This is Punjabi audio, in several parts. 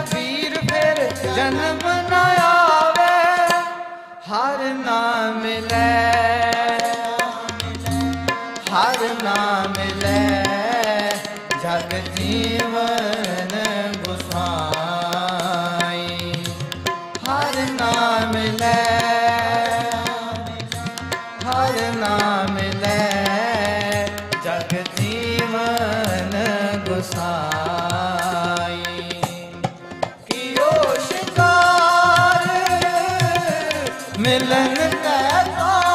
ਪੀਰ ਫਿਰ ਜਨਮ ਨਾ ਆਵੇ। ਹਰ ਨਾਮ ਲੈ। ਹਰ ਨਾਮ ਲੈ। ਜਗ ਜੀਵਨ ਮਿਲਨ ਤੈ ਪਾਈ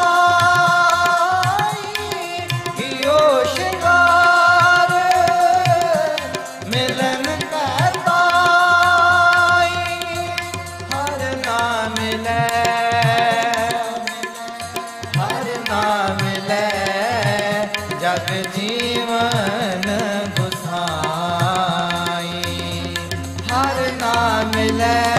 ਕਿਉ ਸ਼ਿੰਗਾਰ। ਮਿਲਨ ਹਰ ਨਾਮ ਲੈ। ਹਰ ਨਾਮ ਲੈ ਜਗ ਜੀਵਨ ਗੁਸਾਈ। ਹਰ ਲੈ